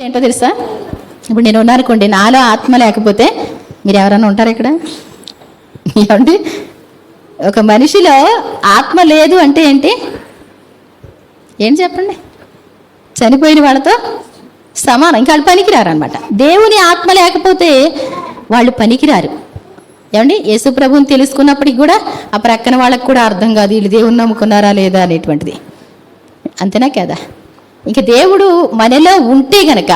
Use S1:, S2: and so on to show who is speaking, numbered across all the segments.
S1: ఏంటో తెలుసా? ఇప్పుడు నేను ఉన్నానుకోండి నాలో ఆత్మ లేకపోతే మీరు ఎవరైనా ఉంటారు ఇక్కడ? ఏమండి? ఒక మనిషిలో ఆత్మ లేదు అంటే ఏంటి? ఏం చెప్పండి? చనిపోయిన వాళ్ళతో సమానం. ఇంకా వాళ్ళు పనికిరారు అనమాట దేవుని ఆత్మ లేకపోతే వాళ్ళు పనికిరారు. ఏమండి? యేసు ప్రభుని తెలుసుకున్నప్పటికి కూడా ఆ ప్రక్కన వాళ్ళకి కూడా అర్థం కాదు వీళ్ళు దేవుని నమ్ముకున్నారా లేదా అనేటువంటిది. అంతేనా కదా? ఇంక దేవుడు మనలో ఉంటే గనక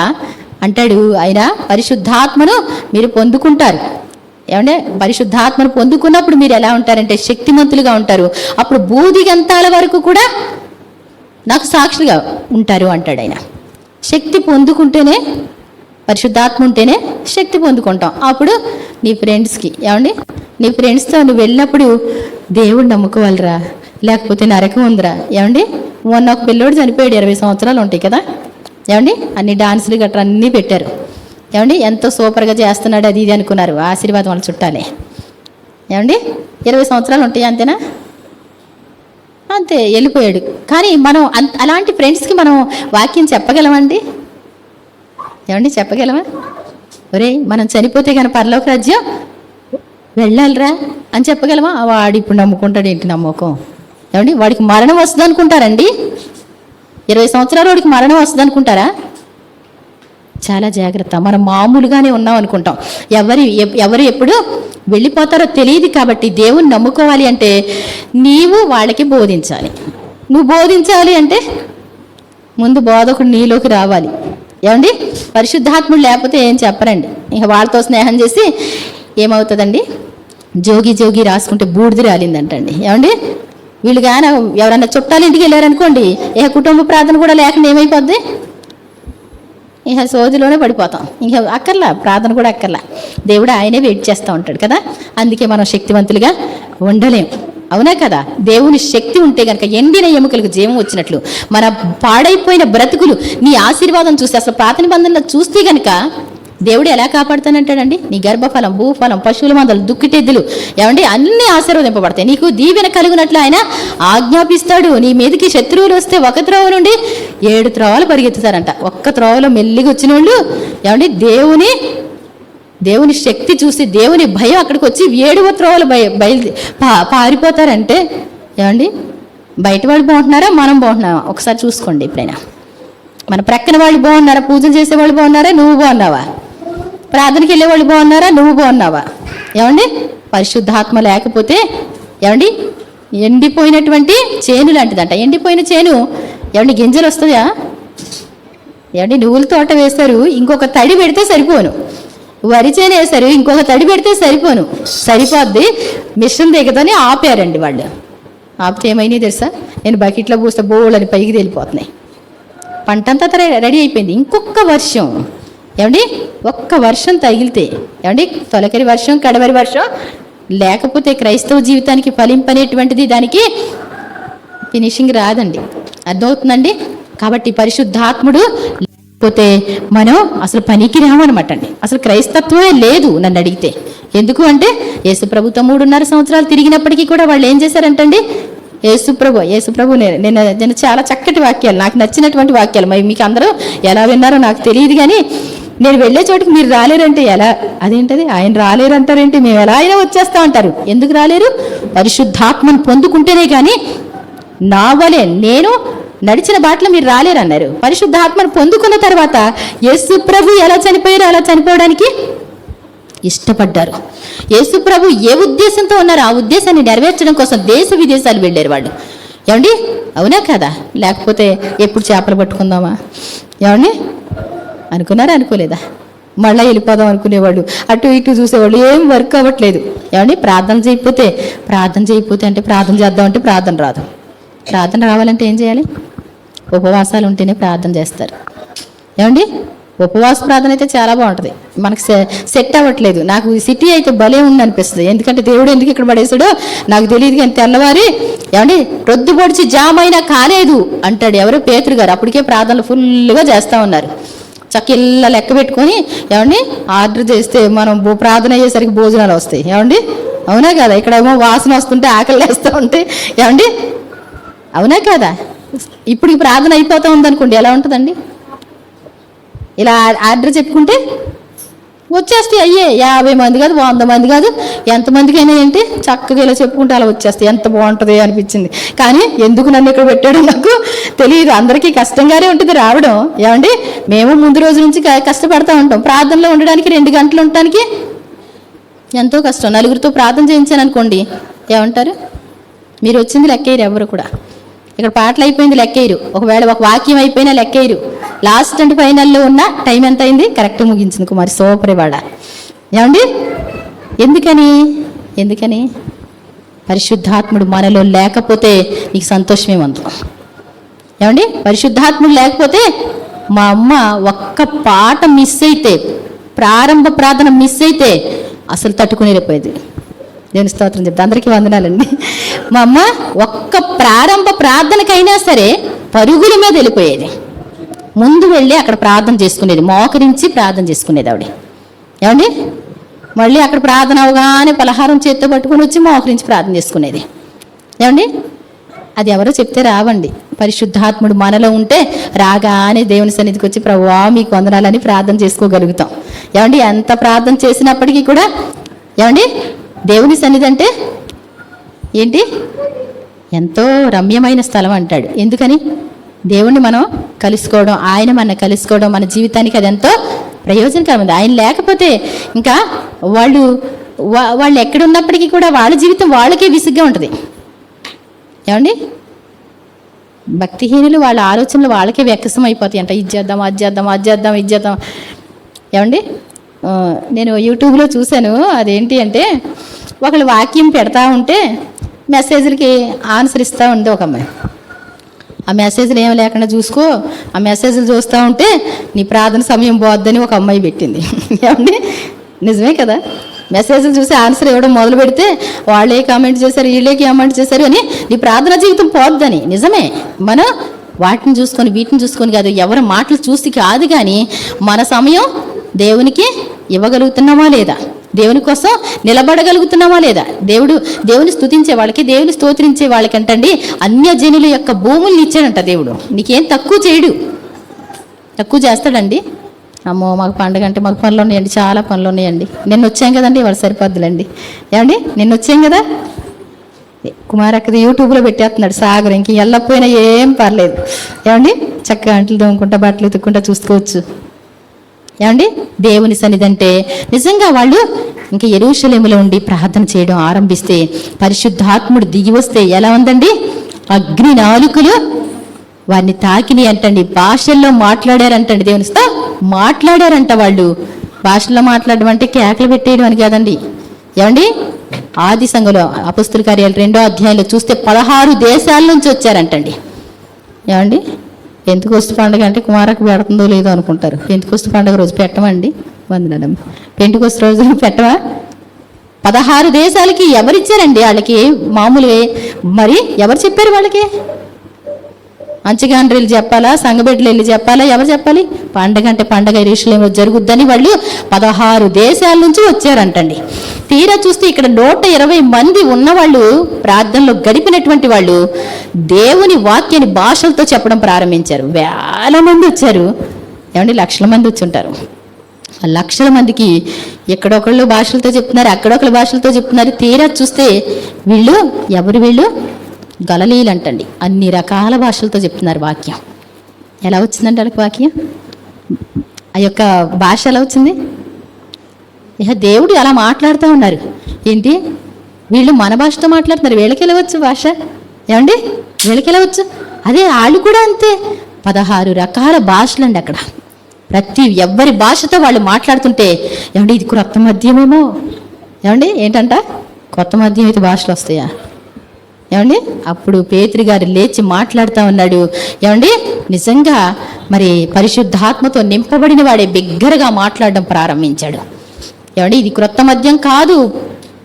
S1: అంటాడు ఆయన పరిశుద్ధాత్మను మీరు పొందుకుంటారు. ఏమంటే పరిశుద్ధాత్మను పొందుకున్నప్పుడు మీరు ఎలా ఉంటారంటే శక్తిమంతులుగా ఉంటారు. అప్పుడు బూదిగంతాల వరకు కూడా నాకు సాక్షులుగా ఉంటారు అంటాడు ఆయన. శక్తి పొందుకుంటేనే పరిశుద్ధాత్మ ఉంటేనే శక్తి పొందుకుంటాం. అప్పుడు నీ ఫ్రెండ్స్కి ఏమండి? నీ ఫ్రెండ్స్తో నువ్వు వెళ్ళినప్పుడు దేవుడు నమ్ముకోవాలిరా లేకపోతే నరకం ఉందిరా ఏమండి? మొన్న ఒక పిల్లోడు చనిపోయాడు ఇరవై సంవత్సరాలు ఉంటాయి కదా? ఏమండి? అన్ని డాన్సులు గట్రా అన్నీ పెట్టారు. ఏమండి? ఎంతో సూపర్గా చేస్తున్నాడు అది ఇది అనుకున్నారు. ఆశీర్వాదం వాళ్ళ చుట్టాలే. ఏమండి? ఇరవై సంవత్సరాలు ఉంటాయి అంతేనా? అంతే వెళ్ళిపోయాడు. కానీ మనం అంత అలాంటి ఫ్రెండ్స్కి మనం వాక్యం చెప్పగలమండి? ఏమండి? చెప్పగలమా? ఒరే మనం చనిపోతే కానీ పరలోక రాజ్యం వెళ్ళాలిరా అని చెప్పగలమా? వాడు ఇప్పుడు నమ్ముకుంటాడు ఏంటి నమ్మకం ఏమండి? వాడికి మరణం వస్తుంది అనుకుంటారండి ఇరవై సంవత్సరాలు వాడికి మరణం వస్తుంది అనుకుంటారా చాలా జాగ్రత్త. మనం మామూలుగానే ఉన్నాం అనుకుంటాం. ఎవరి ఎవరు ఎప్పుడు వెళ్ళిపోతారో తెలియదు కాబట్టి దేవుని నమ్ముకోవాలి అంటే నీవు వాళ్ళకి బోధించాలి. నువ్వు బోధించాలి అంటే ముందు బోధకుడు నీలోకి రావాలి. ఏమండి? పరిశుద్ధాత్ముడు లేకపోతే ఏం చెప్పరండి? ఇక వాళ్ళతో స్నేహం చేసి ఏమవుతుందండి? జోగి జోగి రాసుకుంటే బూడిద రాలిందంటండి. ఏమండి? వీళ్ళు కానీ ఎవరైనా చుట్టాలు ఇంటికి వెళ్ళారనుకోండి ఇక కుటుంబ ప్రార్థన కూడా లేకుండా ఏమైపోద్ది? ఇక సోదిలోనే పడిపోతాం. ఇక అక్కర్లా ప్రార్థన కూడా అక్కర్లా. దేవుడు ఆయనే వెయిట్ చేస్తూ ఉంటాడు కదా? అందుకే మనం శక్తివంతులుగా ఉండలేం. అవునా కదా? దేవుని శక్తి ఉంటే కనుక ఎండిన ఎముకలకు జీవం వచ్చినట్లు. మన పాడైపోయిన బ్రతుకులు నీ ఆశీర్వాదం చూస్తే అసలు ప్రార్థన బంధంలో చూస్తే కనుక దేవుడు ఎలా కాపాడుతానంటాడండి? నీ గర్భఫలం భూఫలం పశువుల మందలు దుక్కిటెద్దులు ఏమండి? అన్ని ఆశీర్వదింపబడతాయి. నీకు దీవెన కలిగినట్లు ఆయన ఆజ్ఞాపిస్తాడు. నీ మీదకి శత్రువులు వస్తే ఒక త్రోవ నుండి ఏడు త్రోవలు పరిగెత్తుతారంట. ఒక్క త్రోవలో మెల్లిగా వచ్చిన వాళ్ళు ఏమండి? దేవుని దేవుని శక్తి చూసి దేవుని భయం అక్కడికి వచ్చి ఏడువ త్రోవలు బయ బయలు పా పారిపోతారంటే ఏమండి? బయట వాళ్ళు బాగుంటున్నారా? మనం బాగుంటున్నామా? ఒకసారి చూసుకోండి ఎప్పుడైనా. మన ప్రక్కన వాళ్ళు బాగున్నారా? పూజలు చేసే వాళ్ళు బాగున్నారా? నువ్వు బాగున్నావా? ప్రార్థనకి వెళ్ళే వాళ్ళు బాగున్నారా? నువ్వు బాగున్నావా? ఏమండి? పరిశుద్ధాత్మ లేకపోతే ఏమండి? ఎండిపోయినటువంటి చేను లాంటిదంట. ఎండిపోయిన చేను. ఏమండి గింజలు వస్తుందా ఏమండి నువ్వుల తోట వేస్తారు. ఇంకొక తడి పెడితే సరిపోను. వరి చేను వేస్తారు. ఇంకొక తడి పెడితే సరిపోను. సరిపోద్ది. మిషన్ దిగదని ఆపారండి వాళ్ళు. ఆపితే ఏమైనాయి తెలుసా? నేను బకెట్లో పూస్తే బోళ్ళని పైకి తేలిపోతున్నాయి. పంట అంతా రెడీ అయిపోయింది. ఇంకొక వర్షం. ఏమండి? ఒక్క వర్షం తగిలితే ఏమండి? తొలకరి వర్షం కడవరి వర్షం లేకపోతే క్రైస్తవ జీవితానికి ఫలింపనేటువంటిది దానికి ఫినిషింగ్ రాదండి. అర్థమవుతుందండి? కాబట్టి పరిశుద్ధాత్ముడు లేకపోతే మనం అసలు పనికి రామనమాట అండి అసలు క్రైస్తత్వమే లేదు నన్ను అడిగితే. ఎందుకు అంటే యేసు మూడున్నర సంవత్సరాలు తిరిగినప్పటికీ కూడా వాళ్ళు ఏం చేశారంటండి? యేసుప్రభు యేసుప్రభు నేను నేను నేను చాలా చక్కటి వాక్యాలు నాకు నచ్చినటువంటి వాక్యాలు. మరి మీకు అందరూ ఎలా విన్నారో నాకు తెలియదు కానీ నేను వెళ్ళే చోటుకి మీరు రాలేరంటే ఎలా? అదేంటది? ఆయన రాలేరంటారేంటి? మేము ఎలా అయినా వచ్చేస్తా అంటారు. ఎందుకు రాలేరు? పరిశుద్ధాత్మను పొందుకుంటేనే కానీ నా వలే నేను నడిచిన బాటలో మీరు రాలేరన్నారు. పరిశుద్ధాత్మను పొందుకున్న తర్వాత యేసు ప్రభు ఎలా చనిపోయారు అలా చనిపోవడానికి ఇష్టపడ్డారు. యేసు ప్రభు ఏ ఉద్దేశంతో ఉన్నారో? ఆ ఉద్దేశాన్ని నెరవేర్చడం కోసం దేశ విదేశాలు వెళ్ళారు వాళ్ళు. ఏమండి? అవునా కదా? లేకపోతే ఎప్పుడు చేపలు పట్టుకుందామా? ఏమండి? అనుకున్నారా? అనుకోలేదా? మళ్ళీ వెళ్ళిపోదాం అనుకునేవాళ్ళు అటు ఇటు చూసేవాళ్ళు ఏం వర్క్ అవ్వట్లేదు. ఏమండి? ప్రార్థన చేయకపోతే ప్రార్థన చేయకపోతే అంటే ప్రార్థన చేద్దామంటే ప్రార్థన రాదు. ప్రార్థన రావాలంటే ఏం చేయాలి? ఉపవాసాలు ఉంటేనే ప్రార్థన చేస్తారు. ఏమండి? ఉపవాస ప్రార్థన అయితే చాలా బాగుంటుంది. మనకు సె- సెట్ అవ్వట్లేదు. నాకు ఈ సిటీ అయితే భలే ఉంది అనిపిస్తుంది ఎందుకంటే దేవుడు ఎందుకు ఇక్కడ పడేసాడో నాకు తెలియదు కానీ తెల్లవారి ఏమండి? రొద్దు పొడిచి జామ్ అయినా కాలేదు అంటాడు ఎవరు పేతురు గారు. అప్పటికే ప్రార్థనలు ఫుల్గా చేస్తూ ఉన్నారు. చక్కిల్ల లెక్క పెట్టుకొని ఏమండి ఆర్డర్ చేస్తే మనం ప్రార్థన అయ్యేసరికి భోజనాలు వస్తాయి. ఏమండి? అవునా కదా? ఇక్కడేమో వాసన వస్తుంటే ఆకలి వేస్తూ ఉంటే ఏమండి? అవునా కదా? ఇప్పుడు ఈ ప్రార్థన అయిపోతూ ఉందనుకోండి ఎలా ఉంటుందండి? ఇలా ఆర్డర్ చెప్పుకుంటే వచ్చేస్తాయి అయ్యే యాభై మంది కాదు వంద మంది కాదు ఎంతమందికైనా ఏంటి చక్కగా ఇలా చెప్పుకుంటే అలా వచ్చేస్తాయి. ఎంత బాగుంటుంది అనిపించింది. కానీ ఎందుకు నన్ను ఇక్కడ పెట్టాడో నాకు తెలియదు. అందరికీ కష్టంగానే ఉంటుంది రావడం. ఏమండి? మేము ముందు రోజు నుంచి క- కష్టపడతా ఉంటాం. ప్రార్థనలో ఉండడానికి రెండు గంటలు ఉండటానికి ఎంతో కష్టం. నలుగురితో ప్రార్థన చేయించాను అనుకోండి. ఏమంటారు? మీరు వచ్చింది లెక్కేయరు ఎవరు కూడా. ఇక్కడ పాటలు అయిపోయింది లెక్కేయరు. ఒకవేళ ఒక వాక్యం అయిపోయినా లెక్కేయరు. లాస్ట్ అండ్ ఫైనల్లో ఉన్న టైం ఎంత అయింది? కరెక్ట్ ముగించింది కుమారి. సూపర్ ఇవాళ. ఏమండి? ఎందుకని? ఎందుకని? పరిశుద్ధాత్ముడు మనలో లేకపోతే నీకు సంతోషమే ఉంది ఏమండి? పరిశుద్ధాత్ముడు లేకపోతే మా అమ్మ ఒక్క పాట మిస్ అయితే ప్రారంభ ప్రార్థన మిస్ అయితే అసలు తట్టుకునేరిపోయేది నేను స్తోత్రం చెప్తా. అందరికీ వందనాలండి. మా అమ్మ ఒక్క ప్రారంభ ప్రార్థనకైనా సరే పరుగుల మీద వెళ్ళిపోయేది. ముందు వెళ్ళి అక్కడ ప్రార్థన చేసుకునేది. మోకరించి ప్రార్థన చేసుకునేది ఆవిడ. ఏమండి? మళ్ళీ అక్కడ ప్రార్థన అవగానే పలహారం చేత్తో పట్టుకుని వచ్చి మోకరించి ప్రార్థన చేసుకునేది. ఏమండి? అది ఎవరో చెప్తే రావండి. పరిశుద్ధాత్ముడు మనలో ఉంటే రాగానే దేవుని సన్నిధికి వచ్చి ప్రభువా మీకు వందనాలని ప్రార్థన చేసుకోగలుగుతాం. ఏమండి? ఎంత ప్రార్థన చేసినప్పటికీ కూడా ఏమండి? దేవుని సన్నిధి అంటే ఏంటి? ఎంతో రమ్యమైన స్థలం అంటాడు. ఎందుకని? దేవుణ్ణి మనం కలుసుకోవడం ఆయన మన కలుసుకోవడం మన జీవితానికి అది ఎంతో ప్రయోజనకరమైంది ఆయన లేకపోతే ఇంకా వాళ్ళు వా- వాళ్ళు ఎక్కడున్నప్పటికీ కూడా వాళ్ళ జీవితం వాళ్ళకే విసుగ్గా ఉంటుంది. ఏమండి? భక్తిహీనులు వాళ్ళ ఆలోచనలు వాళ్ళకే వ్యక్తం అయిపోతాయి అంట ఇది చేద్దాం అది చేద్దాం అది చేద్దాం ఇది చేద్దాం. ఏమండి? నేను యూట్యూబ్లో చూశాను అదేంటి అంటే ఒకళ్ళు వాక్యం పెడతా ఉంటే మెసేజ్లకి ఆన్సర్ ఇస్తూ ఉంది ఒక అమ్మాయి. ఆ మెసేజ్లు ఏం లేకుండా చూసుకో ఆ మెసేజ్లు చూస్తూ ఉంటే నీ ప్రార్థన సమయం పోద్దని ఒక అమ్మాయి పెట్టింది. ఏమండి? నిజమే కదా? మెసేజ్లు చూసి ఆన్సర్ ఇవ్వడం మొదలు పెడితే వాళ్ళే కామెంట్ చేశారు వీళ్ళే కామెంట్ చేశారు అని నీ ప్రార్థన జీవితం పోద్దని. నిజమే. మనం వాటిని చూసుకొని వీటిని చూసుకొని కాదు ఎవరి మాటలు చూసి కాదు కానీ మన సమయం దేవునికి ఇవ్వగలుగుతున్నామా లేదా? దేవుని కోసం నిలబడగలుగుతున్నామా లేదా? దేవుడు దేవుని స్తుతించే వాళ్ళకి దేవుని స్తోత్రించే వాళ్ళకి అంటండి అన్యజనుల యొక్క భూముల్ని ఇచ్చాడంట దేవుడు. నీకేం తక్కువ చేయడు. తక్కువ చేస్తాడండి. అమ్మో మాకు పండుగ అంటే మాకు పనులు ఉన్నాయండి చాలా పనులు ఉన్నాయండి. నిన్న వచ్చాం కదండి ఇవాళ సరిపోద్దులండి. ఏమండి? నిన్న వచ్చాం కదా? కుమారక్కది యూట్యూబ్లో పెట్టేస్తున్నాడు సాగర్. ఇంక వెళ్ళకపోయినా ఏం పర్లేదు. ఏమండి? చక్కగా అంట్లు తోముకుంటా బట్టలు ఉతుక్కుంటా చూసుకోవచ్చు. ఏమండి? దేవుని సన్నిధి అంటే నిజంగా వాళ్ళు ఇంకా ఎరువుశలేములో ఉండి ప్రార్థన చేయడం ఆరంభిస్తే పరిశుద్ధాత్ముడు దిగి వస్తే ఎలా ఉందండి? అగ్ని నాలుకలు వారిని తాకిని అంటండి భాషల్లో మాట్లాడారంటండి దేవునిస్తా మాట్లాడారంట వాళ్ళు. భాషల్లో మాట్లాడడం అంటే కేకలు పెట్టేయడం అని కాదండి. ఏమండి? ఆది సంఘంలో అపస్తుల కార్యాలు రెండో అధ్యాయంలో చూస్తే పదహారు దేశాల నుంచి వచ్చారంటండి. ఏమండి? పెంతుకొస్తు పండుగ అంటే కుమారకు పెడుతుందో లేదో అనుకుంటారు. పెంతుకొస్తు పండుగ రోజు పెట్టమండి? వందనం. పెంటుకొస్తు రోజు పెట్టవా? పదహారు దేశాలకి ఎవరిచ్చారండి వాళ్ళకి? మామూలుగా మరి ఎవరు చెప్పారు వాళ్ళకి? అంచగాండ్రీలు చెప్పాలా? సంగబెడ్లు వెళ్ళి చెప్పాలా? ఎవరు చెప్పాలి? పండగ అంటే పండగ ఇరీషులేమో జరుగుద్దని వాళ్ళు పదహారు దేశాల నుంచి వచ్చారంటండి. తీరా చూస్తే ఇక్కడ నూట ఇరవై మంది ఉన్నవాళ్ళు ప్రార్థనలో గడిపినటువంటి వాళ్ళు దేవుని వాక్యాన్ని భాషలతో చెప్పడం ప్రారంభించారు. వేల మంది వచ్చారు. ఏమండి? లక్షల మంది వచ్చి ఉంటారు. ఆ లక్షల మందికి ఎక్కడొకళ్ళు భాషలతో చెప్తున్నారు అక్కడొకళ్ళు భాషలతో చెప్తున్నారు. తీరా చూస్తే వీళ్ళు ఎవరు వీళ్ళు? గలలీలు అంటండి అన్ని రకాల భాషలతో చెప్తున్నారు వాక్యం. ఎలా వచ్చిందండి వాళ్ళకి వాక్యం? ఆ యొక్క భాష ఎలా వచ్చింది? ఇక దేవుడు అలా మాట్లాడుతూ ఉన్నారు. ఏంటి? వీళ్ళు మన భాషతో మాట్లాడుతున్నారు. వీళ్ళకి వెళ్ళవచ్చు భాష? ఏమండి? వీళ్ళకి వెళ్ళవచ్చు వచ్చు? అదే వాళ్ళు కూడా అంతే. పదహారు రకాల భాషలండి అక్కడ. ప్రతి ఎవ్వరి భాషతో వాళ్ళు మాట్లాడుతుంటే ఏమండి ఇది కొత్త మద్యమేమో ఏమండి? ఏంటంట? కొత్త మద్యం అయితే భాషలు వస్తాయా? ఏమండి? అప్పుడు పేతురి గారు లేచి మాట్లాడుతూ ఉన్నాడు. ఏమండి? నిజంగా మరి పరిశుద్ధాత్మతో నింపబడిన వాడే బిగ్గరగా మాట్లాడడం ప్రారంభించాడు. ఏమండి? ఇది క్రొత్త మద్యం కాదు.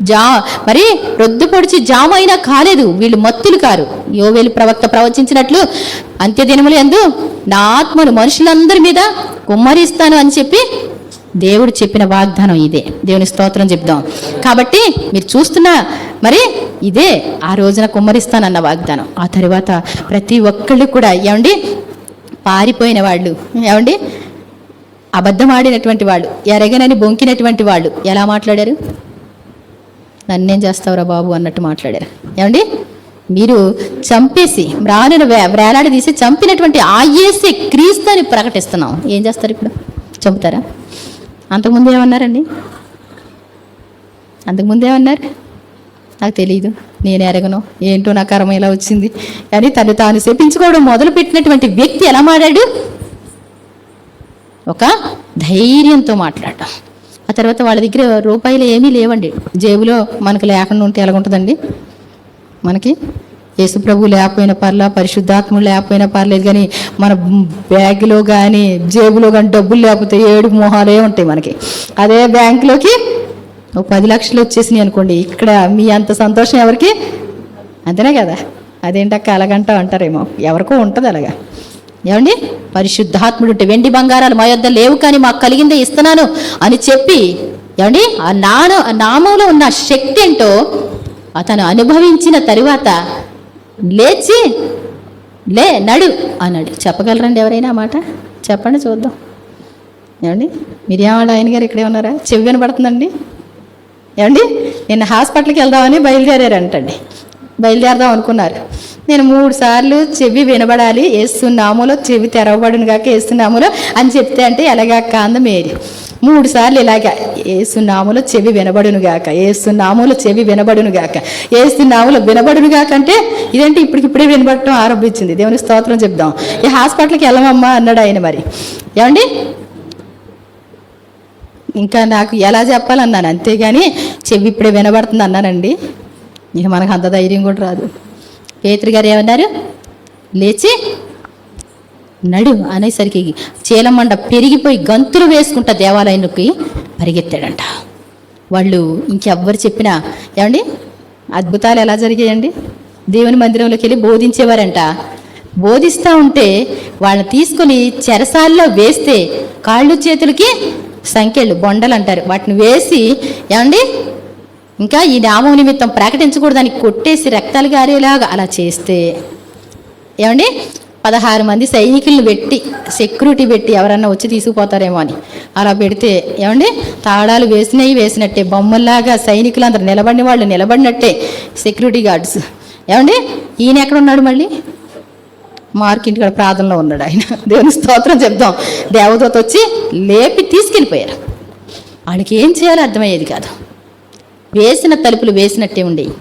S1: జా మరి రొద్దు పొడిచి జామ అయినా కాలేదు. వీళ్ళు మత్తులు కారు. యోవేలు ప్రవక్త ప్రవచించినట్లు అంత్యదినములు ఎందు నా ఆత్మను మనుషులందరి మీద కుమ్మరిస్తాను అని చెప్పి దేవుడు చెప్పిన వాగ్దానం ఇదే. దేవుని స్తోత్రం చెప్దాం. కాబట్టి మీరు చూస్తున్న మరి ఇదే ఆ రోజున కుమ్మరిస్తానన్న వాగ్దానం. ఆ తర్వాత ప్రతి ఒక్కళ్ళు కూడా ఏమండి? పారిపోయిన వాళ్ళు. ఏమండి? అబద్ధమాడినటువంటి వాళ్ళు. ఎరగనని బొంకినటువంటి వాళ్ళు. ఎలా మాట్లాడారు? నన్నేం చేస్తావురా బాబు అన్నట్టు మాట్లాడారు. ఏమండి? మీరు చంపేసి రానును వే వేలాడి తీసి చంపినటువంటి ఆ యేసే క్రీస్తు అని ప్రకటిస్తున్నాం. ఏం చేస్తారు ఇప్పుడు? చంపుతారా? అంతకుముందు ఏమన్నారండి? అంతకుముందు ఏమన్నారు? నాకు తెలియదు నేను ఎరగను. ఏంటో నా కర్మ ఇలా వచ్చింది. అని తను తాను చెప్పించుకోవడం మొదలు పెట్టినటువంటి వ్యక్తి ఎలా మాట్లాడు ఒక ధైర్యంతో మాట్లాడటం ఆ తర్వాత వాళ్ళ దగ్గర రూపాయలు ఏమీ లేవండి. జేబులో మనకు లేకుండా ఉంటే ఎలాగుంటుందండి? మనకి యేసుప్రభు లేకపోయినా పర్లా పరిశుద్ధాత్మ లేకపోయినా పర్లేదు కానీ మన బ్యాగ్లో కానీ జేబులో కానీ డబ్బులు లేకపోతే ఏడు మొహాలే ఉంటాయి మనకి. అదే బ్యాంకులోకి ఓ పది లక్షలు వచ్చేసినాయి అనుకోండి ఇక్కడ మీ అంత సంతోషం ఎవరికి? అంతేనే కదా? అదేంటక్క అలాగంట అంటారేమో? ఎవరికో ఉంటుంది అలాగా. ఏమండి? పరిశుద్ధాత్ముడు ఉంటే వెండి బంగారాలు మా యొద్ద లేవు కానీ మాకు కలిగిందే ఇస్తున్నాను అని చెప్పి ఏమండి? ఆ నాన నామంలో ఉన్న శక్తి ఏంటో అతను అనుభవించిన తరువాత లేచి లే నడు అన్నాడు. చెప్పగలరండి ఎవరైనా మాట? చెప్పండి చూద్దాం. ఏమండి? మిరియావాడ ఆయన గారు ఇక్కడే ఉన్నారా? చెవి వినపడుతుందండి ఏమండి? నిన్న హాస్పిటల్కి వెళ్దామని బయలుదేరారంటండి. బయలుదేరదాం అనుకున్నారు. నేను మూడు సార్లు చెవి వినబడాలి వేస్తున్నాములో చెవి తెరవబడును కాక వేస్తున్నాములో అని చెప్తే అంటే ఎలాగాక అంద మేరీ మూడు సార్లు ఇలాగ ఏసునాములో చెవి వినబడును గాక. చెవి వినబడును గాక. వినబడునుగాక వినబడును గాక అంటే ఇదేంటి? ఇప్పటికిప్పుడే వినబడటం ఆరంభించింది. దేవుని స్తోత్రం చెప్దాం. ఈ హాస్పిటల్కి వెళ్ళమమ్మా అన్నాడు ఆయన మరి. ఏమండి? ఇంకా నాకు ఎలా చెప్పాలన్నాను. అంతేగాని చెవి ఇప్పుడే వినబడుతుంది అన్నానండి. ఇక మనకు అంత ధైర్యం కూడా రాదు. పేతురు గారు ఏమన్నారు? లేచి నడు అనేసరికి చీలమండ పెరిగిపోయి గంతులు వేసుకుంటా దేవాలయానికి పరిగెత్తాడంట. వాళ్ళు ఇంకెవ్వరు చెప్పినా ఏమండి? అద్భుతాలు ఎలా జరిగాయండి? దేవుని మందిరంలోకి వెళ్ళి బోధించేవారంట. బోధిస్తూ ఉంటే వాళ్ళని తీసుకొని చెరసాల్లో వేస్తే కాళ్ళు చేతులకి సంఖ్యలు బొండలు అంటారు. వాటిని వేసి ఏమండి? ఇంకా ఈ నామం నిమిత్తం ప్రకటించకూడదని కొట్టేసి రక్తాలు గారేలాగా అలా చేస్తే ఏమండి? పదహారు మంది సైనికులను పెట్టి సెక్యూరిటీ పెట్టి ఎవరన్నా వచ్చి తీసుకుపోతారేమో అని. అలా పెడితే ఏమండి? తాళాలు వేసినవి వేసినట్టే బొమ్మల్లాగా సైనికులు అందరు నిలబడిన వాళ్ళు నిలబడినట్టే సెక్యూరిటీ గార్డ్స్ ఏమండి? ఈయన ఎక్కడ ఉన్నాడు మళ్ళీ? మార్క్ ఇంటికాడ ప్రార్థనలో ఉన్నాడు ఆయన. దేవుని స్తోత్రం చెప్దాం. దేవదూత వచ్చి లేపి తీసుకెళ్ళిపోయారు. వాళ్ళకి ఏం చేయాలో అర్థమయ్యేది కాదు. వేసిన తలుపులు వేసినట్టే ఉండేవి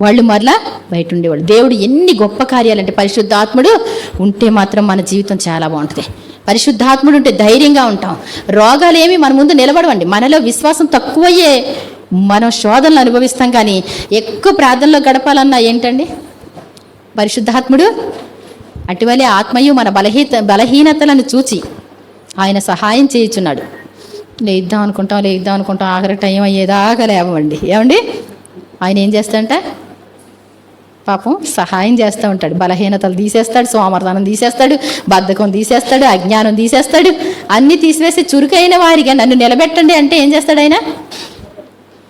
S1: వాళ్ళు మరలా బయట ఉండేవాళ్ళు దేవుడు ఎన్ని గొప్ప కార్యాలంటే పరిశుద్ధాత్ముడు ఉంటే మాత్రం మన జీవితం చాలా బాగుంటుంది. పరిశుద్ధాత్ముడు ఉంటే ధైర్యంగా ఉంటాం. రోగాలు ఏమి మన ముందు నిలబడవండి. మనలో విశ్వాసం తక్కువయ్యే మనం శోధనలు అనుభవిస్తాం కానీ ఎక్కువ ప్రార్థనలో గడపాలన్నా ఏంటండి? పరిశుద్ధాత్ముడు అటువలే ఆత్మయు మన బలహీత బలహీనతలను చూచి ఆయన సహాయం చేయుచున్నాడు. లేద్దాం అనుకుంటాం లేద్దాం అనుకుంటాం. ఆఖరి టైం అయ్యేదాకా లేవండి ఏమండి? ఆయన ఏం చేస్తాడంటే? పాపం సహాయం చేస్తూ ఉంటాడు. బలహీనతలు తీసేస్తాడు సోమర్ధనం తీసేస్తాడు బద్ధకం తీసేస్తాడు అజ్ఞానం తీసేస్తాడు. అన్నీ తీసివేసి చురుకైన వారిగా నన్ను నిలబెట్టండి అంటే ఏం చేస్తాడు ఆయన?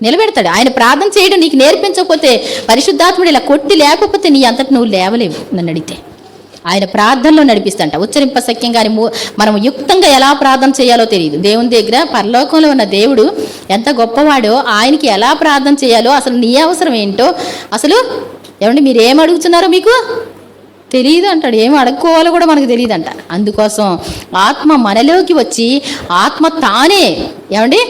S1: నిలబెడతాడు. ఆయన ప్రార్థన చేయడం నీకు నేర్పించకపోతే పరిశుద్ధాత్ముడు ఇలా కొట్టి లేకపోతే నీ అంతటి నువ్వు లేవలేవు నన్ను అడిగితే. ఆయన ప్రార్థనలో నడిపిస్తాంట ఉచ్చరింప సఖ్యం కానీ మనం యుక్తంగా ఎలా ప్రార్థన చేయాలో తెలియదు. దేవుని దగ్గర పరలోకంలో ఉన్న దేవుడు ఎంత గొప్పవాడో ఆయనకి ఎలా ప్రార్థన చేయాలో అసలు నీ అవసరం ఏంటో అసలు ఏమంటే మీరు ఏం అడుగుతున్నారో మీకు? తెలియదు అంటాడు. ఏం అడుక్కోవాలో కూడా మనకు తెలియదు అంట. అందుకోసం ఆత్మ మనలోకి వచ్చి ఆత్మ తానే ఏమండి?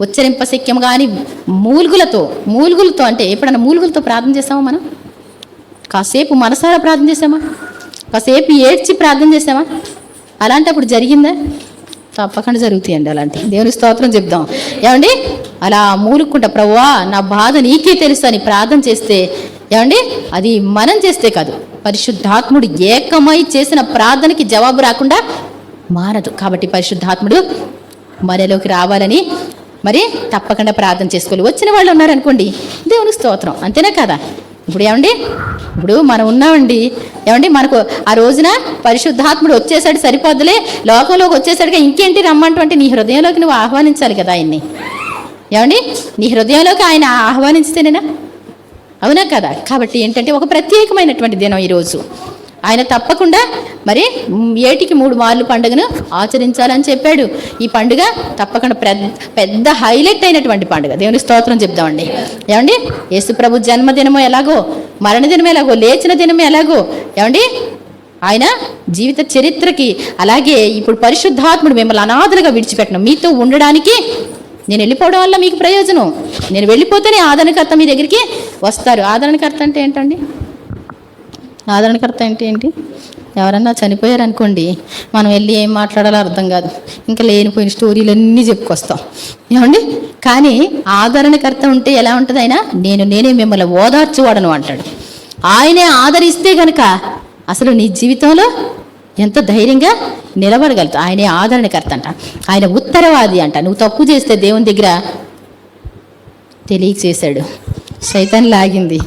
S1: ఉచ్చరింపశక్యం కానీ మూలుగులతో మూలుగులతో అంటే ఎప్పుడన్నా మూలుగులతో ప్రార్థన చేస్తామా మనం? కాసేపు మనసారా ప్రార్థన చేసామా కాసేపు ఏడ్చి ప్రార్థన చేసామా అలాంటప్పుడు జరిగిందా? తప్పకుండా జరుగుతాయండి అలాంటి. దేవుని స్తోత్రం చెప్దాం. ఏమండి? అలా మూలుక్కుంటా ప్రవ్వా నా బాధ నీకే తెలుసు అని ప్రార్థన చేస్తే ఏమండి? అది మనం చేస్తే కాదు. పరిశుద్ధాత్ముడు ఏకమై చేసిన ప్రార్థనకి జవాబు రాకుండా మారదు. కాబట్టి పరిశుద్ధాత్ముడు మనలోకి రావాలని మరి తప్పకుండా ప్రార్థన చేసుకోవాలి. వచ్చిన వాళ్ళు ఉన్నారనుకోండి దేవుని స్తోత్రం. అంతేనా కదా? ఇప్పుడు ఏమండి? ఇప్పుడు మనం ఉన్నామండి. ఏమండి? మనకు ఆ రోజున పరిశుద్ధాత్ముడు వచ్చేసాడు సరిపోద్దులే. లోకంలోకి వచ్చేసాడుగా ఇంకేంటి రమ్మంటే నీ హృదయంలోకి నువ్వు ఆహ్వానించాలి కదా ఆయన్ని. ఏమండి? నీ హృదయంలోకి ఆయన ఆహ్వానిస్తేనేనా అవునా కదా? కాబట్టి ఏంటంటే ఒక ప్రత్యేకమైనటువంటి దినం ఈరోజు. ఆయన తప్పకుండా మరి ఏటికి మూడు మార్లు పండుగను ఆచరించాలని చెప్పాడు. ఈ పండుగ తప్పకుండా పెద్ద పెద్ద హైలైట్ అయినటువంటి పండుగ. దేవుని స్తోత్రం చెప్దామండి. ఏమండి? యేసుప్రభు జన్మదినము ఎలాగో మరణ దినం ఎలాగో లేచిన దినం ఎలాగో ఏమండి? ఆయన జీవిత చరిత్రకి అలాగే ఇప్పుడు పరిశుద్ధాత్ముడు మిమ్మల్ని అనాథలుగా విడిచిపెట్టను మీతో ఉండడానికి నేను వెళ్ళిపోవడం వల్ల మీకు ప్రయోజనం. నేను వెళ్ళిపోతేనే ఆదరణకర్త మీ దగ్గరికి వస్తారు. ఆదరణకర్త అంటే ఏంటండి? ఆదరణకర్త అంటే ఏంటి? ఎవరన్నా చనిపోయారు అనుకోండి మనం వెళ్ళి ఏం మాట్లాడాలో అర్థం కాదు. ఇంకా లేనిపోయిన స్టోరీలు అన్నీ చెప్పుకొస్తాం. ఏమండి? కానీ ఆదరణకర్త ఉంటే ఎలా ఉంటుంది ఆయన? నేను నేనే మిమ్మల్ని ఓదార్చువాడను అంటాడు. ఆయనే ఆదరిస్తే గనక అసలు నీ జీవితంలో ఎంత ధైర్యంగా నిలబడగలుగుతావు? ఆయనే ఆదరణకర్త అంట ఆయన ఉత్తరవాది అంట. నువ్వు తప్పు చేస్తే దేవుని దగ్గర తెలియక చేశాడు సైతాన్ లాగింది.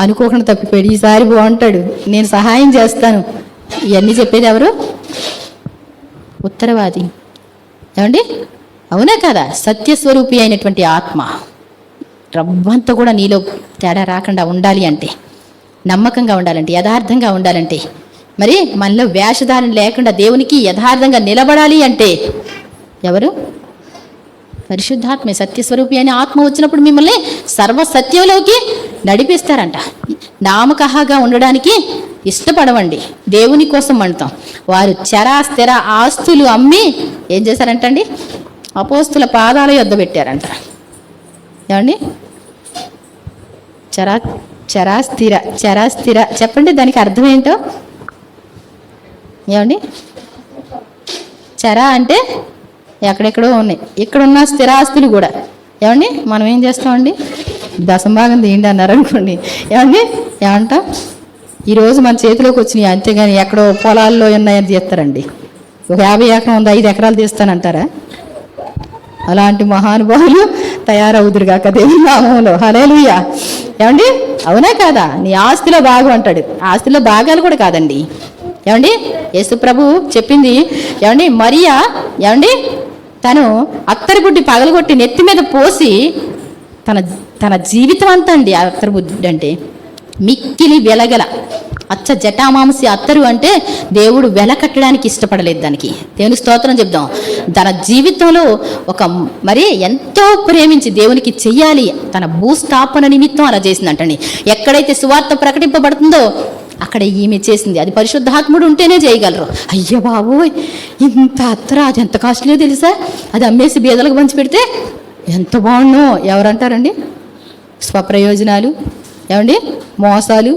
S1: అనుకోకుండా తప్పిపోయాడు. ఈసారి బాగుంటాడు. నేను సహాయం చేస్తాను. ఇవన్నీ చెప్పేది ఎవరు? ఉత్తరవాది. ఏమండి? అవునా కదా? సత్యస్వరూపి అయినటువంటి ఆత్మ. రవ్వంతా కూడా నీలో తేడా రాకుండా ఉండాలి అంటే నమ్మకంగా ఉండాలంటే యథార్థంగా ఉండాలంటే మరి మనలో వేషధారణ లేకుండా దేవునికి యథార్థంగా నిలబడాలి అంటే ఎవరు? పరిశుద్ధాత్మ సత్యస్వరూపి అనే ఆత్మ వచ్చినప్పుడు మిమ్మల్ని సర్వ సత్యంలోకి నడిపిస్తారంట. నామకహగా ఉండడానికి ఇష్టపడవండి. దేవుని కోసం అంటాం. వారు చరా స్థిర ఆస్తులు అమ్మి ఏం చేశారంటండి? అపోస్తుల పాదాల యొద్ద పెట్టారంట. ఏమండి? చరా చరాస్థిర చరాస్థిర చెప్పండి దానికి అర్థం ఏంటో? ఏమండి? చరా అంటే ఎక్కడెక్కడో ఉన్నాయి. ఇక్కడ ఉన్న స్థిరాస్తులు కూడా. ఏమండి? మనం ఏం చేస్తామండి? దశంభాగం తీయండి అన్నారు అనుకోండి. ఏమండి? ఏమంటాం? ఈరోజు మన చేతిలోకి వచ్చినాయి అంతేగాని ఎక్కడో పొలాల్లో ఉన్నాయని తీస్తారండి. ఒక యాభై ఎకరం ఉంది ఐదు ఎకరాలు తీస్తానంటారా? అలాంటి మహానుభావులు తయారవుదురు కాక దేవుని నామంలో. హలేలుయ్యా ఏమండి? అవునా కాదా? నీ ఆస్తిలో భాగం అంటాడు. ఆస్తిలో భాగాలు కూడా కాదండి. ఏమండి? యేసు ప్రభు చెప్పింది. ఏమండి? మరియా ఏమండి? తను అత్తరిబుడ్డి పగలగొట్టి నెత్తి మీద పోసి తన తన జీవితం అంతా అండి ఆ బుడ్డి అంటే. మిక్కిలి వెలగల. అచ్చ జటామాంసి అత్తరు అంటే దేవుడు వెలకట్టడానికి ఇష్టపడలేదు దానికి. దేవుని స్తోత్రం చెప్దాం. తన జీవితంలో ఒక మరి ఎంతో ప్రేమించి దేవునికి చెయ్యాలి తన భూస్థాపన నిమిత్తం అలా చేసిందంటండి. ఎక్కడైతే సువార్త ప్రకటింపబడుతుందో అక్కడ ఈమె చేసింది. అది పరిశుద్ధాత్ముడు ఉంటేనే చేయగలరు. అయ్యో బాబోయ్ ఇంత అత్తర అది ఎంత కాస్ట్లీయో తెలుసా? అది అమ్మేసి బీదలకు పంచి పెడితే ఎంత బాగుండో. ఎవరంటారండి? స్వప్రయోజనాలు ఏమండి? మోసాలు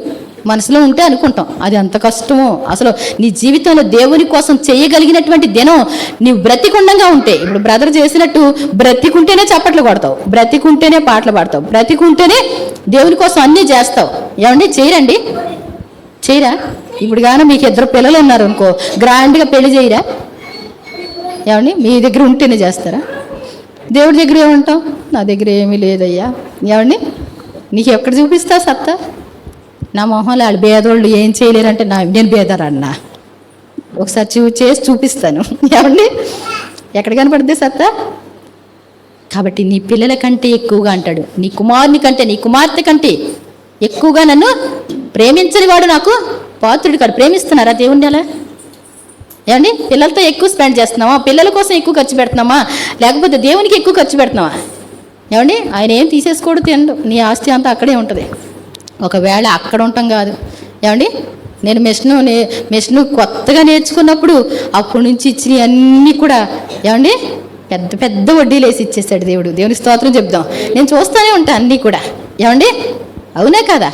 S1: మనసులో ఉంటే అనుకుంటాం. అది ఎంత కష్టమో. అసలు నీ జీవితంలో దేవుని కోసం చేయగలిగినటువంటి దినం నీవు బ్రతికుండంగా ఉంటే. ఇప్పుడు బ్రదర్ చేసినట్టు బ్రతికుంటేనే చప్పట్లు కొడతావు బ్రతికుంటేనే పాటలు పాడతావు బ్రతికుంటేనే దేవుని కోసం అన్నీ చేస్తావు. ఏమండి? చేయరండి. చేయరా? ఇప్పుడు కానీ మీకు ఇద్దరు పిల్లలు ఉన్నారు అనుకో గ్రాండ్గా పెళ్ళి చేయరా? ఏమండి? మీ దగ్గర ఉంటేనే చేస్తారా? దేవుడి దగ్గర ఏమంటాం నా దగ్గర ఏమీ లేదయ్యా. ఏమండి? నీకు ఎక్కడ చూపిస్తా సత్తా? నా మొహంలో వాళ్ళు భేదోళ్ళు ఏం చేయలేరంటే నా నేను పేదరన్నా ఒకసారి చూ చేసి చూపిస్తాను. ఏమండి? ఎక్కడ కనపడుద్ది సత్తా? కాబట్టి నీ పిల్లల కంటే ఎక్కువగా అంటాడు. నీ కుమారుని కంటే నీ కుమార్తె కంటే ఎక్కువగా నన్ను ప్రేమించని వాడు నాకు పాత్రుడు కాడు. ప్రేమిస్తున్నారా దేవుణ్ణి అలా? ఏమండి? పిల్లలతో ఎక్కువ స్పెండ్ చేస్తున్నామా? పిల్లల కోసం ఎక్కువ ఖర్చు పెడుతున్నామా? లేకపోతే దేవునికి ఎక్కువ ఖర్చు పెడుతున్నామా? ఏమండి? ఆయన ఏం తీసేసుకోడు తినడు. నీ ఆస్తి అంతా అక్కడే ఉంటుంది. ఒకవేళ అక్కడ ఉంటాం కాదు. ఏమండి? నేను మెషిన్ నే మెషిన్ కొత్తగా నేర్చుకున్నప్పుడు అప్పటి నుంచి ఇచ్చినవి అన్నీ కూడా ఏమండి? పెద్ద పెద్ద వడ్డీలు వేసి ఇచ్చేసాడు దేవుడు. దేవుని స్తోత్రం చెప్దాం. నేను చూస్తూనే ఉంటాను అన్నీ కూడా. ఏమండి? అవునే కదా?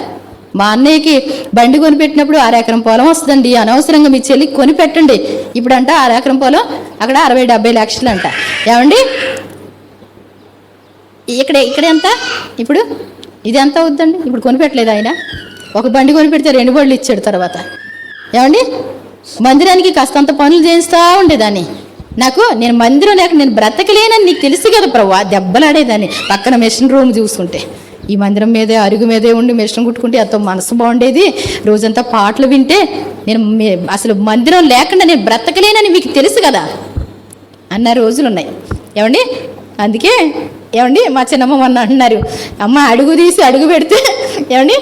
S1: మా అన్నయ్యకి బండి కొనిపెట్టినప్పుడు అరెకరం పొలం వస్తుందండి. అనవసరంగా మీ చెల్లికి కొనిపెట్టండి. ఇప్పుడంట అరెకరం పొలం అక్కడ అరవై డెబ్బై లక్షలు అంట ఏమండి? ఇక్కడ ఇక్కడ ఎంత? ఇప్పుడు ఇది ఎంత అవుద్దండి? ఇప్పుడు కొనిపెట్టలేదు ఆయన. ఒక బండి కొనిపెడితే రెండు బండ్లు ఇచ్చాడు తర్వాత. ఏమండి? మందిరానికి కాస్తంత పనులు చేయిస్తూ ఉండేదాన్ని. నాకు నేను మందిరం లేక నేను బ్రతకలేనని నీకు తెలుసు కదా ప్రభు దెబ్బలాడేదాన్ని. పక్కన మెషిన్ రూమ్ చూసుకుంటే ఈ మందిరం మీదే అరుగు మీదే ఉండి మిషన్ కుట్టుకుంటే ఎంతో మనసు బాగుండేది. రోజంతా పాటలు వింటే నేను అసలు మందిరం లేకుండా నేను బ్రతకలేనని మీకు తెలుసు కదా? అన్న రోజులు ఉన్నాయి ఏమండి? అందుకే ఏమండి? మా చిన్నమ్మ మొన్న అంటున్నారు అమ్మ అడుగు తీసి అడుగు పెడితే ఏమండి?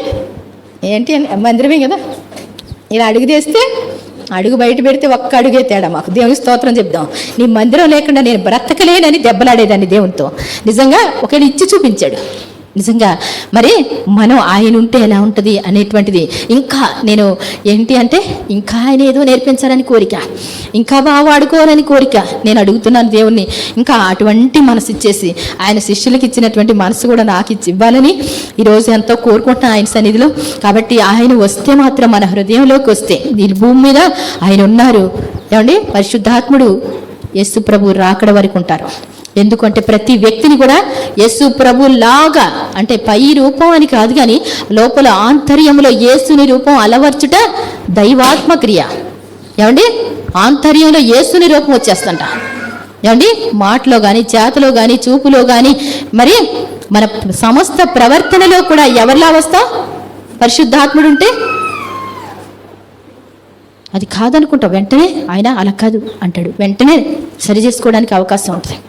S1: ఏంటి మందిరమే కదా? ఇలా అడుగు తీస్తే అడుగు బయట పెడితే ఒక్క అడుగే తేడా మాకు? దేవుని స్తోత్రం చెప్దాం. నీ మందిరం లేకుండా నేను బ్రతకలేనని దెబ్బలాడేదాన్ని దేవునితో. నిజంగా ఒకవేళ ఇచ్చి చూపించాడు. నిజంగా మరి మనం ఆయన ఉంటే ఎలా ఉంటుంది అనేటువంటిది ఇంకా నేను ఏంటి అంటే ఇంకా ఆయన ఏదో నేర్పించాలని కోరిక ఇంకా బాగా వాడుకోవాలని కోరిక నేను అడుగుతున్నాను దేవుణ్ణి. ఇంకా అటువంటి మనసు ఇచ్చేసి ఆయన శిష్యులకి ఇచ్చినటువంటి మనసు కూడా నాకు ఇచ్చి ఇవ్వాలని ఈరోజు ఎంతో కోరుకుంటున్నాను ఆయన సన్నిధిలో. కాబట్టి ఆయన వస్తే మాత్రం మన హృదయంలోకి వస్తే ఈ భూమి మీద ఆయన ఉన్నారు. ఏమండి? పరిశుద్ధాత్ముడు యేసు ప్రభు రాకడ వరకు ఉంటారు. ఎందుకంటే ప్రతి వ్యక్తిని కూడా యేసు ప్రభు లాగా అంటే పై రూపం అని కాదు కానీ లోపల ఆంతర్యంలో యేసుని రూపం అలవర్చుట దైవాత్మ క్రియ. ఏమండి? ఆంతర్యంలో యేసుని రూపం వచ్చేస్తంట. ఏమండి? మాటలో కానీ చేతలో కానీ చూపులో కానీ మరి మన సమస్త ప్రవర్తనలో కూడా ఎవరిలా వస్తాం? పరిశుద్ధాత్ముడు ఉంటే అది కాదనుకుంటా వెంటనే ఆయన అలా కాదు అంటాడు. వెంటనే సరి చేసుకోవడానికి అవకాశం ఉంటుంది.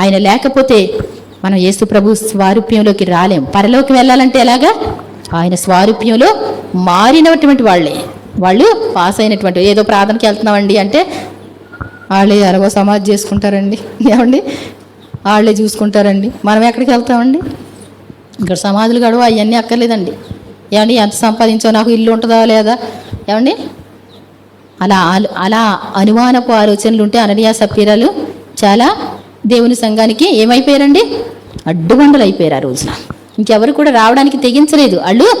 S1: ఆయన లేకపోతే మనం యేసు ప్రభు స్వారూప్యంలోకి రాలేం. పరలోకి వెళ్ళాలంటే ఎలాగా? ఆయన స్వారూప్యంలో మారినటువంటి వాళ్ళే. వాళ్ళు పాస్ అయినటువంటి ఏదో ప్రార్థనకి వెళ్తున్నామండి అంటే వాళ్ళే ఎలాగో సమాధి చేసుకుంటారండి. ఏమండి? వాళ్ళే చూసుకుంటారండి. మనం ఎక్కడికి వెళ్తామండి? ఇక్కడ సమాధులు గడవ అవన్నీ అక్కర్లేదండి. ఏమండి? ఎంత సంపాదించావు నాకు ఇల్లు ఉంటుందా లేదా? ఏమండి? అలా అలా అనుమానపు ఆలోచనలు ఉంటే అననీయ సపీరాలు చాలా దేవుని సంఘానికి ఏమైపోయారండి? అడ్డుగొండలు అయిపోయారు ఆ రోజున. ఇంకెవరు కూడా రావడానికి తెగించలేదు. వాళ్ళు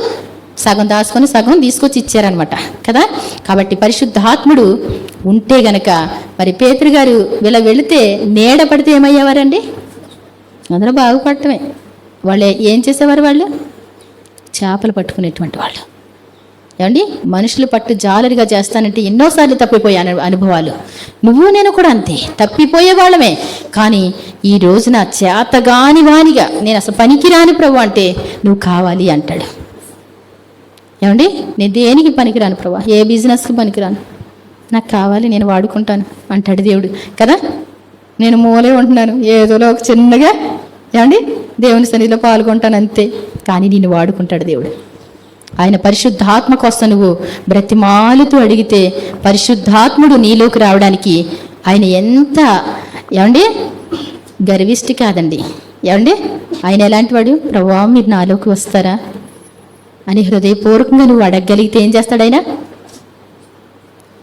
S1: సగం దాచుకొని సగం తీసుకొచ్చి ఇచ్చారనమాట కదా? కాబట్టి పరిశుద్ధాత్ముడు ఉంటే గనక మరి పేతురు గారు వీళ్ళ వెళితే నీడ పడితే ఏమయ్యేవారండి? అందరూ బాగుపడటమే. వాళ్ళు ఏం చేసేవారు వాళ్ళు? చేపలు పట్టుకునేటువంటి వాళ్ళు. ఏమండి? మనుషులు పట్టు జాలరిగా చేస్తానంటే ఎన్నోసార్లు తప్పిపోయాను అనుభవాలు. నువ్వు నేను కూడా అంతే. తప్పిపోయే వాళ్ళమే. కానీ ఈ రోజున చేతగాని వానిగా నేను అసలు పనికిరాని ప్రభు అంటే నువ్వు కావాలి అంటాడు. ఏమండి? నేను దేనికి పనికిరాను ప్రభు? ఏ బిజినెస్కి పనికిరాను? నాకు కావాలి నేను వాడుకుంటాను అంటాడు దేవుడు. కదా? నేను మూలే ఉంటున్నాను. ఏదోలో ఒక చిన్నగా ఏమండి? దేవుని సన్నిధిలో పాల్గొంటాను అంతే. కానీ నేను వాడుకుంటాడు దేవుడు. ఆయన పరిశుద్ధాత్మ కోసం నువ్వు బ్రతిమాలుతూ అడిగితే పరిశుద్ధాత్ముడు నీలోకి రావడానికి ఆయన ఎంత ఏమండి? గర్విష్టి కాదండి. ఏమండి? ఆయన ఎలాంటి వాడు? ప్రభా మీరు నాలోకి వస్తారా? అని హృదయపూర్వకంగా నువ్వు అడగగలిగితే ఏం చేస్తాడు ఆయన?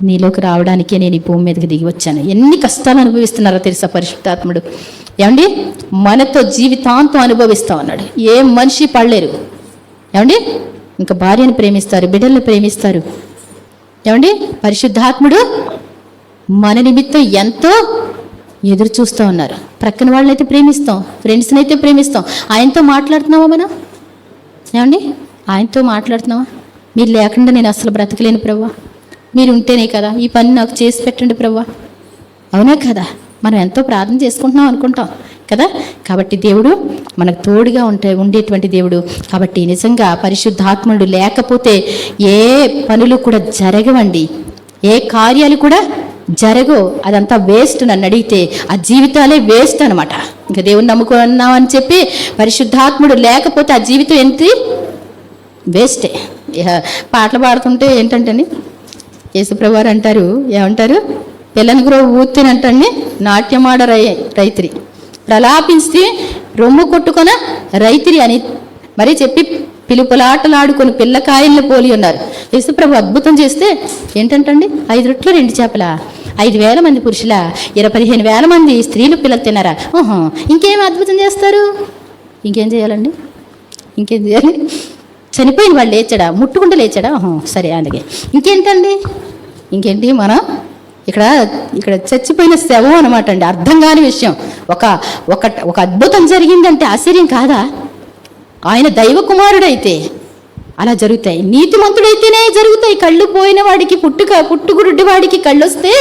S1: నీలోకి రావడానికే నేను ఈ భూమి మీదకి దిగి వచ్చాను. ఎన్ని కష్టాలు అనుభవిస్తున్నారో తెలుసా పరిశుద్ధాత్ముడు? ఏమండి? మనతో జీవితాంతం అనుభవిస్తా ఉన్నాడు. ఏ మనిషి పడలేరు. ఏమండి? ఇంకా భార్యను ప్రేమిస్తారు బిడ్డలను ప్రేమిస్తారు. ఏమండి? పరిశుద్ధాత్ముడు మన నిమిత్తం ఎంతో ఎదురు చూస్తూ ఉన్నారు. ప్రక్కన వాళ్ళనైతే ప్రేమిస్తాం ఫ్రెండ్స్ని అయితే ప్రేమిస్తాం. ఆయనతో మాట్లాడుతున్నావా మనం? ఏమండి? ఆయనతో మాట్లాడుతున్నావా? మీరు లేకుండా నేను అసలు బ్రతకలేను ప్రవ్వా. మీరు ఉంటేనే కదా ఈ పని నాకు చేసి పెట్టండి ప్రవ్వా. అవునా కదా? మనం ఎంతో ప్రార్థన చేసుకుంటున్నాం అనుకుంటాం. కదా? కాబట్టి దేవుడు మనకు తోడుగా ఉంటే ఉండేటువంటి దేవుడు. కాబట్టి నిజంగా పరిశుద్ధాత్ముడు లేకపోతే ఏ పనులు కూడా జరగవండి. ఏ కార్యాలు కూడా జరగవు. అదంతా వేస్ట్ నన్ను అడిగితే. ఆ జీవితాలే వేస్ట్ అనమాట ఇంకా దేవుని నమ్ముకున్నాం అని చెప్పి పరిశుద్ధాత్ముడు లేకపోతే ఆ జీవితం ఎంత వేస్టే పాటలు పాడుతుంటే ఏంటంటే యేసుప్రభు అంటారు ఏమంటారు? పిల్లని గురవ ఊతినంటండి నాట్యమాడ రై రైత్రి. ప్రలాపించి రొమ్ము కొట్టుకొన రైతిరి అని మరి చెప్పి పిలుపులాటలాడుకొని పిల్లకాయలను పోలి ఉన్నారు. యేసుప్రభు అద్భుతం చేస్తే ఏంటంటండి? ఐదు రొట్లు రెండు చేపల? ఐదు వేల మంది పురుషుల? ఇరవై పదిహేను వేల మంది స్త్రీలు పిల్లలు తిన్నారా? ఓహో ఇంకేం అద్భుతం చేస్తారు? ఇంకేం చేయాలండి? ఇంకేం చేయాలి? చనిపోయిన వాళ్ళు లేచాడా? ముట్టుకుంటూ లేచాడా? ఓహో సరే అలాగే ఇంకేంటండి? ఇంకేంటి మనం ఇక్కడ ఇక్కడ చచ్చిపోయిన శవం అనమాట అండి అర్థం కాని విషయం. ఒక ఒక ఒక అద్భుతం జరిగిందంటే ఆశ్చర్యం కాదా? ఆయన దైవ కుమారుడైతే అలా జరుగుతాయి. నీతిమంతుడైతేనే జరుగుతాయి. కళ్ళు పోయిన వాడికి పుట్టుక పుట్టుగుడ్డి వాడికి కళ్ళు వస్తే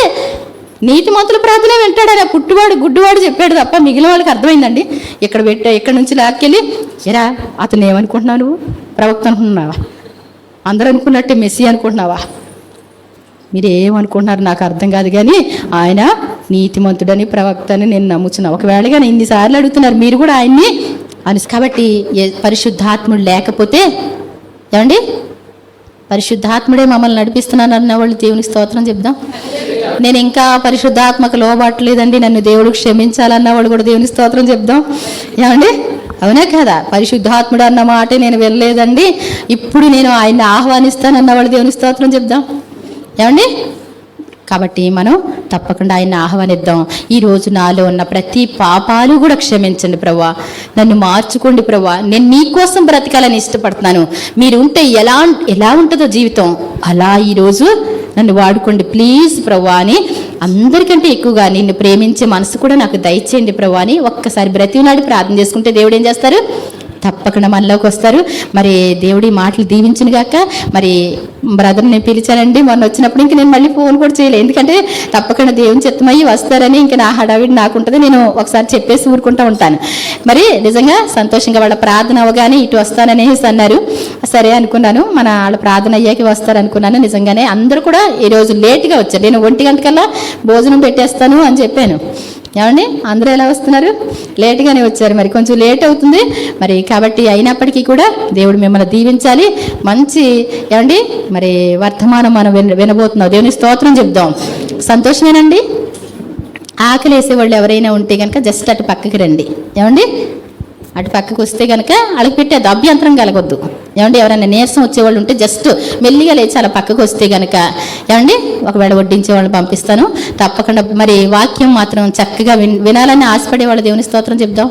S1: నీతిమంతుల ప్రార్థన వింటాడు ఆ పుట్టువాడు గుడ్డివాడు చెప్పాడు తప్ప మిగిలిన వాళ్ళకి అర్థమైందండి. ఇక్కడ పెట్టా ఇక్కడ నుంచి లాక్కెళ్ళి ఎరా అతను ఏమనుకుంటున్నావు నువ్వు? ప్రవక్త అనుకుంటున్నావా? అందరూ అనుకున్నట్టే మెస్సీ అనుకుంటున్నావా? మీరు ఏమనుకుంటున్నారు నాకు అర్థం కాదు కానీ ఆయన నీతిమంతుడని ప్రవక్తని నేను నమ్ముచున్నా ఒకవేళ కానీ ఇన్నిసార్లు అడుగుతున్నారు మీరు కూడా ఆయన్ని అని. కాబట్టి ఏ- పరిశుద్ధాత్ముడు లేకపోతే ఏమండి? పరిశుద్ధాత్ముడే మమ్మల్ని నడిపిస్తున్నాను అన్న వాళ్ళు దేవుని స్తోత్రం చెప్దాం. నేను ఇంకా పరిశుద్ధాత్మకు లోబట్టలేదండి నన్ను దేవుడు క్షమించాలన్న వాళ్ళు కూడా దేవుని స్తోత్రం చెప్దాం. ఏమండి? అవునా కదా? పరిశుద్ధాత్ముడు అన్న మాట నేను వెళ్ళలేదండి ఇప్పుడు నేను ఆయన్ని ఆహ్వానిస్తానన్న వాళ్ళు దేవుని స్తోత్రం చెప్దాం. ఏమండి? కాబట్టి మనం తప్పకుండా ఆయన ఆహ్వానిద్దాం. ఈరోజు నాలో ఉన్న ప్రతి పాపాలు కూడా క్షమించండి ప్రభా నన్ను మార్చుకోండి ప్రభా నేను మీకోసం బ్రతకాలని ఇష్టపడుతున్నాను. మీరు ఉంటే ఎలా ఎలా ఉంటుందో జీవితం. అలా ఈరోజు నన్ను వాడుకోండి ప్లీజ్ ప్రభా అని అందరికంటే ఎక్కువగా నిన్ను ప్రేమించే మనసు కూడా నాకు దయచేయండి ప్రభా అని ఒక్కసారి బ్రతినాడి ప్రార్థన చేసుకుంటే దేవుడు ఏం చేస్తారు? తప్పకుండా మనలోకి వస్తారు. మరి దేవుడి మాటలు దీవించిన గాక. మరి బ్రదర్ని పిలిచానండి మొన్న వచ్చినప్పుడు ఇంక నేను మళ్ళీ ఫోన్ కూడా చేయలేదు ఎందుకంటే తప్పకుండా దేవుని చిత్తమయ్యి వస్తారని ఇంక నా హడావిడి నాకు ఉంటుంది. నేను ఒకసారి చెప్పేసి ఊరుకుంటూ ఉంటాను. మరి నిజంగా సంతోషంగా వాళ్ళ ప్రార్థన అవగానే ఇటు వస్తాననేసి అన్నారు. సరే అనుకున్నాను. మన వాళ్ళ ప్రార్థన అయ్యాకి వస్తారు అనుకున్నాను నిజంగానే అందరూ కూడా ఈరోజు లేట్గా వచ్చారు. నేను ఒంటి గంటకల్లా భోజనం పెట్టేస్తాను అని చెప్పాను. ఏమండి? అందరూ ఎలా వస్తున్నారు? లేట్గానే వచ్చారు. మరి కొంచెం లేట్ అవుతుంది. మరి కాబట్టి అయినప్పటికీ కూడా దేవుడు మిమ్మల్ని దీవించాలి. మంచి ఏమండి? మరి వర్తమానం మనం విన వినబోతున్నాం. దేవుని స్తోత్రం చెప్దాం. సంతోషమేనండి? ఆకలి వేసేవాళ్ళు ఎవరైనా ఉంటే కనుక జస్ట్ అటు పక్కకి రండి. ఏమండి? అటు పక్కకు వస్తే కనుక వాళ్ళకి పెట్టేది అభ్యంతరం కలగొద్దు. ఏమండి? ఎవరైనా నీరసం వచ్చేవాళ్ళు ఉంటే జస్ట్ మెల్లిగా లేచి అలా పక్కకు వస్తే కనుక ఏమండి ఒకవేళ వడ్డించే వాళ్ళని పంపిస్తాను. తప్పకుండా మరి వాక్యం మాత్రం చక్కగా విన్ వినాలని ఆశపడే వాళ్ళ దేవుని స్తోత్రం చెప్దాం.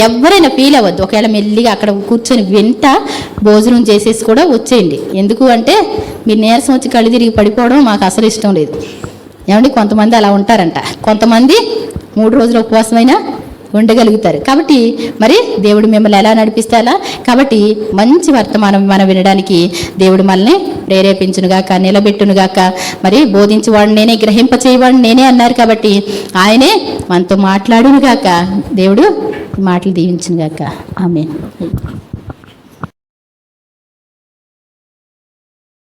S1: ఎవరైనా ఫీల్ అవ్వద్దు. ఒకవేళ మెల్లిగా అక్కడ కూర్చొని వెంట భోజనం చేసేసి కూడా వచ్చేయండి. ఎందుకు అంటే మీరు నీరసం వచ్చి కళ్ళు తిరిగి పడిపోవడం మాకు అసలు ఇష్టం లేదు. ఏమండి? కొంతమంది అలా ఉంటారంట. కొంతమంది మూడు రోజుల ఉపవాసమైనా ఉండగలుగుతారు. కాబట్టి మరి దేవుడు మిమ్మల్ని ఎలా నడిపిస్తారా కాబట్టి మంచి వర్తమానం మనం వినడానికి దేవుడు మనల్ని ప్రేరేపించునుగాక నిలబెట్టునుగాక మరి బోధించేవాడు నేనే గ్రహింప చేయవాడు నేనే అన్నారు కాబట్టి ఆయనే మనతో మాట్లాడునుగాక. దేవుడు మాటలు దీవించునుగాక. ఆమె